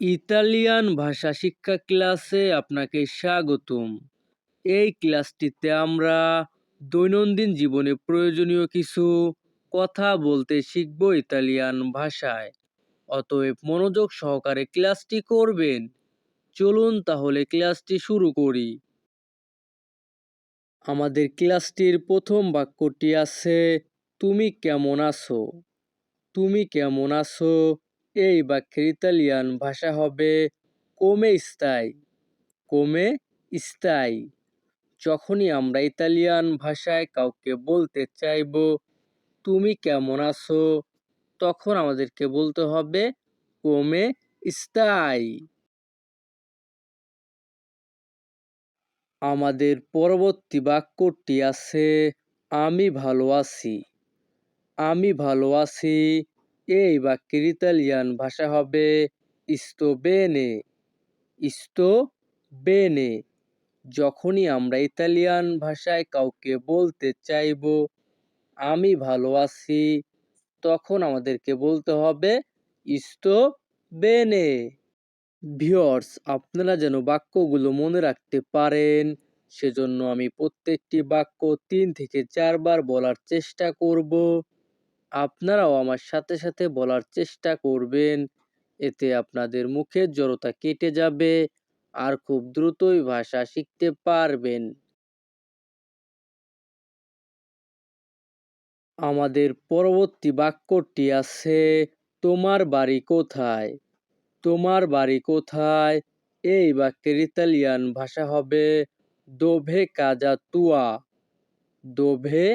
Italian ভাষা শিক্ষা ক্লাসে আপনাকে স্বাগতম। এই ক্লাসটিতে আমরা দৈনন্দিন জীবনে প্রয়োজনীয় কিছু কথা বলতে শিখব ইতালিয়ান ভাষায়। অতএব মনোযোগ সহকারে ক্লাসটি করবেন। চলুন তাহলে ক্লাসটি শুরু করি। আমাদের ক্লাসটির প্রথম বাক্যটি আছে, তুমি কেমন আছো? তুমি কেমন আছো? এই বাক্যের ইতালিয়ান ভাষা হবে কোমে স্তাই কোমে স্তাই যখনই আমরা ইতালিয়ান ভাষায় কাউকে বলতে চাইব, তুমি কেমন আছো? তখন আমাদেরকে বলতে হবে কোমে স্তাই আমাদের পরবর্তী বাক্যটি আছে, আমি ভালো আছি আমি ভালো আছি এই বাক্যের ইতালিয়ান ভাষা হবে ইস্তো বেনে ইস্তো বেনে যখনই আমরা ইতালিয়ান ভাষায় কাউকে বলতে চাইব, আমি ভালো আছি তখন আমাদেরকে বলতে হবে ইস্তো বেনে ভিওর্স আপনারা যেন বাক্যগুলো মনে রাখতে পারেন, সেজন্য আমি প্রত্যেকটি বাক্য তিন থেকে চারবার বলার চেষ্টা করব। আপনারাও আমার সাথে সাথে বলার চেষ্টা করবেন। এতে আপনাদের মুখের জড়তা কেটে যাবে আর খুব দ্রুতই ভাষা শিখতে পারবেন। আমাদের পরবর্তী বাক্যটি আছে, তোমার বাড়ি কোথায়? তোমার বাড়ি কোথায়? এই বাক্যের ইতালিয়ান ভাষা হবে, দোভে কাজা তুয়া। দোভে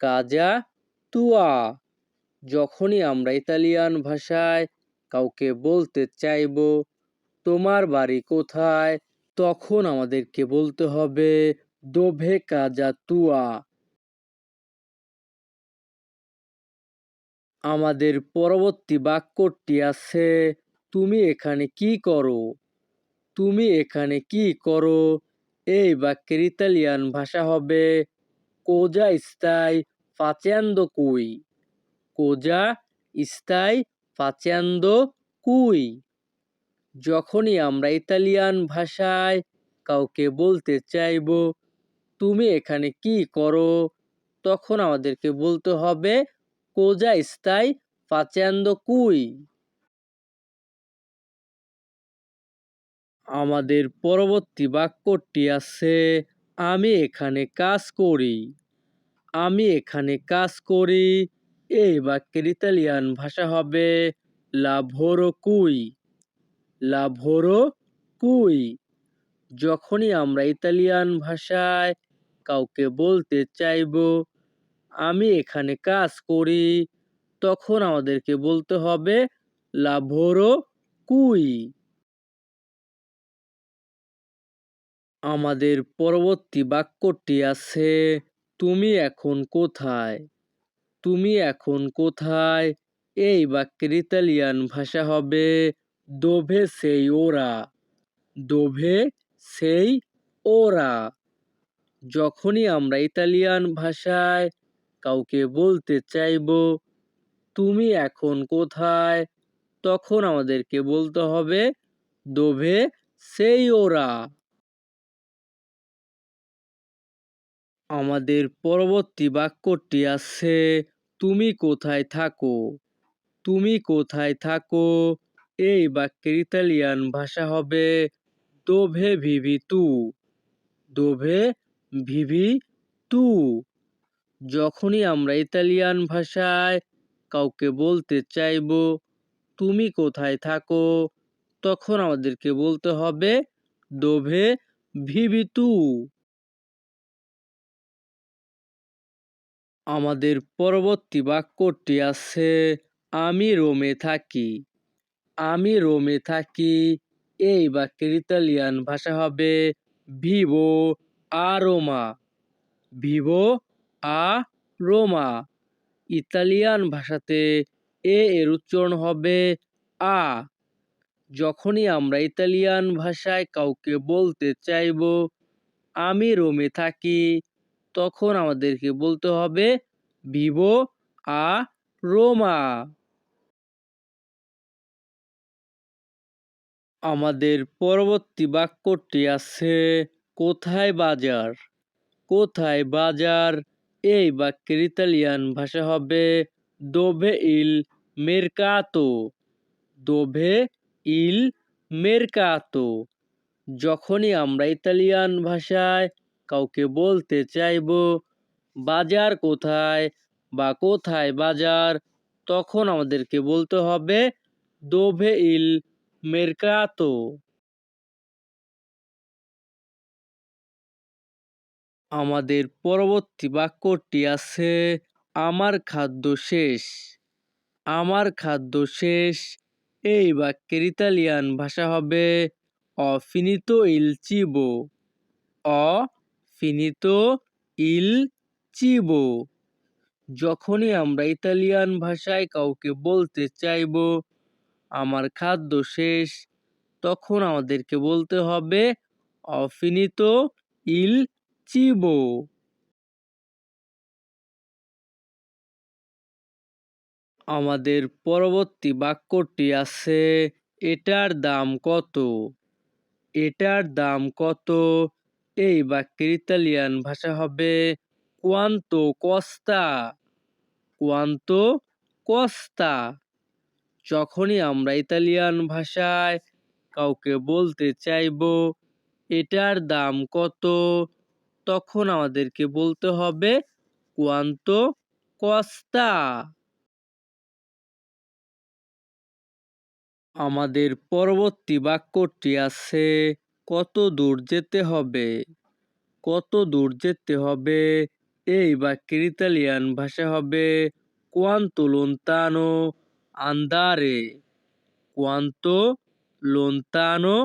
কাজা তুয়া। যখনই আমরা ইতালিয়ান ভাষায় কাউকে বলতে চাইব, তোমার বাড়ি কোথায়? তখন আমাদেরকে বলতে হবে, দোভে কাজা তুয়া। আমাদের পরবর্তী বাক্যটি আছে, তুমি এখানে কি করো? তুমি এখানে কি করো? এই বাক্যের ইতালিয়ান ভাষা হবে কোজা স্তাই ফাচেন্দো কুই। কোজা স্তাই ফাচেন্দো কুই। যখনই আমরা ইতালিয়ান ভাষায় কাউকে বলতে চাইব, তুমি এখানে কি করো? তখন আমাদেরকে বলতে হবে, কোজা স্তাই ফাচেন্দো কুই। আমাদের পরবর্তী বাক্যটি আছে, আমি এখানে কাজ করি। আমি এখানে কাজ করি। এই বাক্যের ইতালিয়ান ভাষা হবে লাভোরো কুই। লাভোরো কুই। যখনই আমরা ইতালিয়ান ভাষায় কাউকে বলতে চাইব, আমি এখানে কাজ করি, তখন আমাদেরকে বলতে হবে লাভোরো কুই। আমাদের পরবর্তী বাক্যটি আছে, তুমি এখন কোথায়? তুমি এখন কোথায়? এই বাক্যের ইতালিয়ান ভাষা হবে, দোভে সেই ওরা। দোভে সেই ওরা। যখনই আমরা ইতালিয়ান ভাষায় কাউকে বলতে চাইব, তুমি এখন কোথায়? তখন আমাদেরকে বলতে হবে, দোভে সেই ওরা। আমাদের পরবর্তী বাক্যটি আছে তুমি কোথায় থাকো? তুমি কোথায় থাকো? এই বাক্যের ইতালিয়ান ভাষা হবে দোভে ভিভি তু দোভে ভিভি তু যখনই আমরা ইতালিয়ান ভাষায় কাউকে বলতে চাইব, তুমি কোথায় থাকো? তখন আমাদেরকে বলতে হবে দোভে ভিভি তু আমাদের পরবর্তী বাক্যটি আছে, আমি রোমে থাকি। আমি রোমে থাকি। এই বাক্যের ইতালিয়ান ভাষা হবে, ভিভো আ রোমা ভিভো আ রোমা ইতালিয়ান ভাষাতে এ এর উচ্চারণ হবে, আ। যখনই আমরা ইতালিয়ান ভাষায় কাউকে বলতে চাইব, আমি রোমে থাকি। তখন আমাদেরকে বলতে হবে ভিভো আ রোমা। আমাদের পরবর্তী বাক্যটি আছে, কোথায় বাজার? কোথায় বাজার? এই বাক্যের ইতালিয়ান ভাষা হবে, দোভে ইল মেরকাতো। দোভে ইল মেরকাতো। যখনই আমরা ইতালিয়ান ভাষায় কাউকে বলতে চাইব, বাজার কোথায় বা কোথায় বাজার? তখন আমাদেরকে বলতে হবে, দোভে ইল মেরকাতো। আমাদের পরবর্তী বাক্যটি আছে, আমার খাদ্য শেষ। আমার খাদ্য শেষ। এই বাক্যের ইতালিয়ান ভাষা হবে অফিনিতো ইল চিবো অ ফিনিতো ইল চিবো যখনই আমরা ইতালিয়ান ভাষায় কাউকে বলতে চাইব, আমার খাদ্য শেষ। তখন আমাদেরকে বলতে হবে অফিনিতো ইল চিবো। আমাদের পরবর্তী বাক্যটি আছে, এটার দাম কত? এটার দাম কত? এই বাক্যের ইতালিয়ান ভাষা হবে কোয়ান্তো কস্তা। কোয়ান্তো কস্তা। যখনই আমরা ইতালিয়ান ভাষায় কাউকে বলতে চাইব, এটার দাম কত? তখন আমাদেরকে বলতে হবে কোয়ান্তো কস্তা। আমাদের পরবর্তী বাক্যটি আছে কত দূর যেতে হবে? কত দূর যেতে হবে? এই বাক্যের ইতালিয়ান ভাষা হবে কোয়ান্তো লোন্তানো আন্দারে। কোয়ান্তো লোন্তানো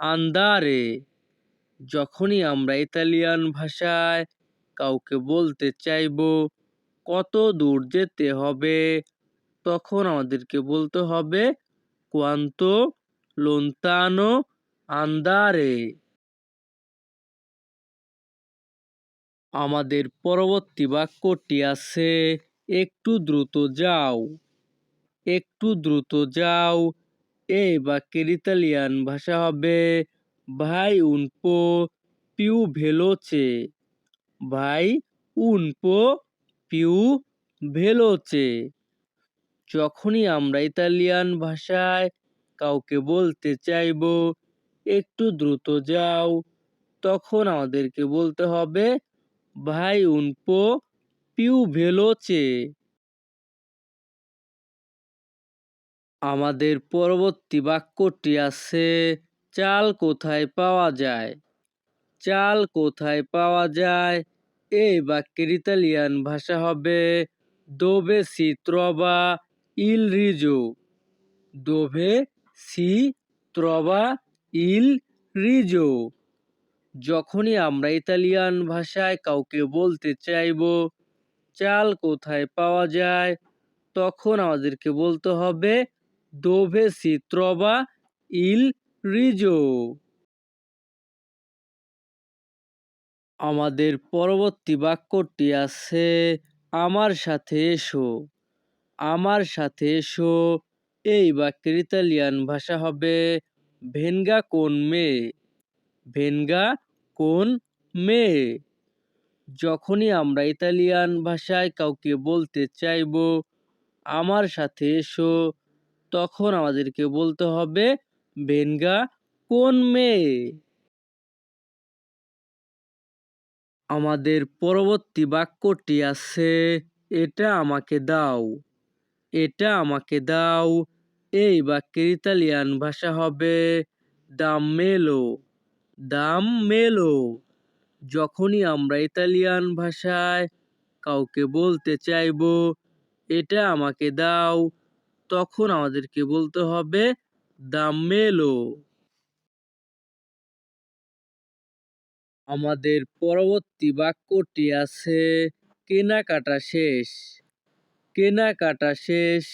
আন্দারে। যখনই আমরা ইতালিয়ান ভাষায় কাউকে বলতে চাইব, কত দূর যেতে হবে? তখন আমাদেরকে বলতে হবে কোয়ান্তো লোন্তানো আন্দারে। আমাদের পরবর্তী বাক্যটি আছে, একটু দ্রুত যাও, একটু দ্রুত যাও। এই বাক্যের ইতালিয়ান ভাষা হবে, ভাই উনপো পিউ ভেলোচে। ভাই উনপো পিউ ভেলোচে। যখনই আমরা ইতালিয়ান ভাষায় কাউকে বলতে চাইব একটু দ্রুত যাও। তখন আমাদেরকে বলতে হবে, ভাই উনপো, পিউ ভেলোচে। আমাদের পরবর্তী বাক্যটি আছে, চাল কোথায় পাওয়া যায়? চাল কোথায় পাওয়া যায়? এই বাক্যের ইতালিয়ান ভাষা হবে, দোবে সি ত্রবা ইল রিজো। দোভে সি ত্রবা ইল রিজো যখনই আমরা ইতালিয়ান ভাষায় কাউকে বলতে চাইব, চাল কোথায় পাওয়া যায়, তখন আমাদেরকে বলতে হবে দোভে সি ত্রবা ইল রিজো আমাদের পরবর্তী বাক্যটি আছে, আমার সাথে এসো। আমার সাথে এসো। এই বাক্যের ইতালিয়ান ভাষা হবে ভেনগা কোন মেয়ে? ভেনগা কোন মেয়ে? যখনই আমরা ইতালিয়ান ভাষায় কাউকে বলতে চাইব, আমার সাথে এসো। তখন আমাদেরকে বলতে হবে, ভেনগা কোন মেয়ে? আমাদের পরবর্তী বাক্যটি আছে, এটা আমাকে দাও, এটা আমাকে দাও এই বাক্যের ইতালিয়ান ভাষা হবে দাম মেলো। দাম মেলো। যখনই আমরা ইতালিয়ান ভাষায় কাউকে বলতে চাইব, এটা আমাকে দাও, তখন আমাদেরকে বলতে হবে, দাম মেলো। আমাদের পরবর্তী বাক্যটি আছে, কেনাকাটা শেষ। কেনাকাটা শেষ।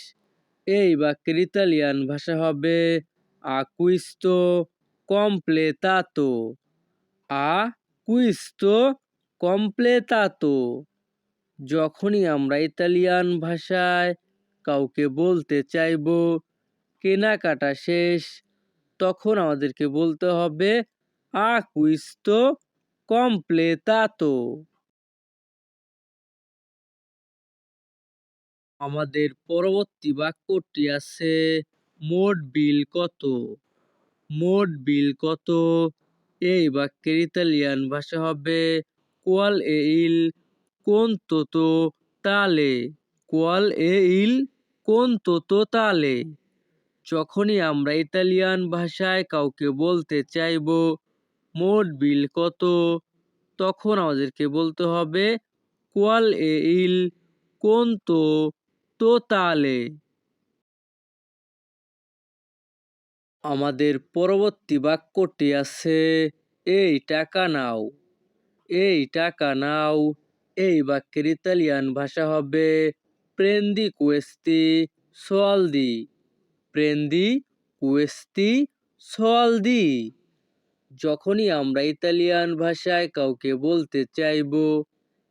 এই বাক্যের ইতালিয়ান ভাষা হবে আকুইস্তো কমপ্লেতাতো আ কুইস্তো কমপ্লেতাতো যখনই আমরা ইতালিয়ান ভাষায় কাউকে বলতে চাইব, কেনাকাটা শেষ, তখন আমাদেরকে বলতে হবে আকুইস্তো কমপ্লেতাতো আমাদের পরবর্তী বাক্যটি আছে, মোট বিল কত? মোট বিল কত? এই বাক্যের ইতালিয়ান ভাষা হবে, কোয়াল এ ইল কোন তো তালে? কোয়াল এ ইল কোন তো তালে? যখনই আমরা ইতালিয়ান ভাষায় কাউকে বলতে চাইব, মোট বিল কত? তখন আমাদেরকে বলতে হবে, কোয়াল এ ইল কোনতো তোতালে আমাদের পরবর্তী বাক্যটি আছে, এই টাকা নাও, এই টাকা নাও, এই বাক্যের ইতালিয়ান ভাষা হবে, প্রেন্দি কুয়েস্তি সোয়ালদি, প্রেন্দি কুয়েস্তি সোয়ালদি। যখনই আমরা ইতালিয়ান ভাষায় কাউকে বলতে চাইব,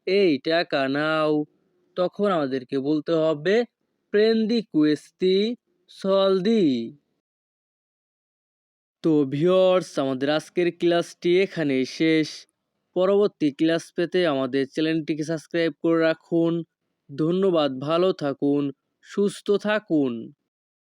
এই টাকা নাও তখন আমাদেরকে বলতে হবে প্রেন্দি কুয়েস্তি সলদি। তো ভিওর্স আমাদের আজকের ক্লাসটি এখানেই শেষ। পরবর্তী ক্লাস পেতে আমাদের চ্যানেলটিকে সাবস্ক্রাইব করে রাখুন। ধন্যবাদ, ভালো থাকুন, সুস্থ থাকুন।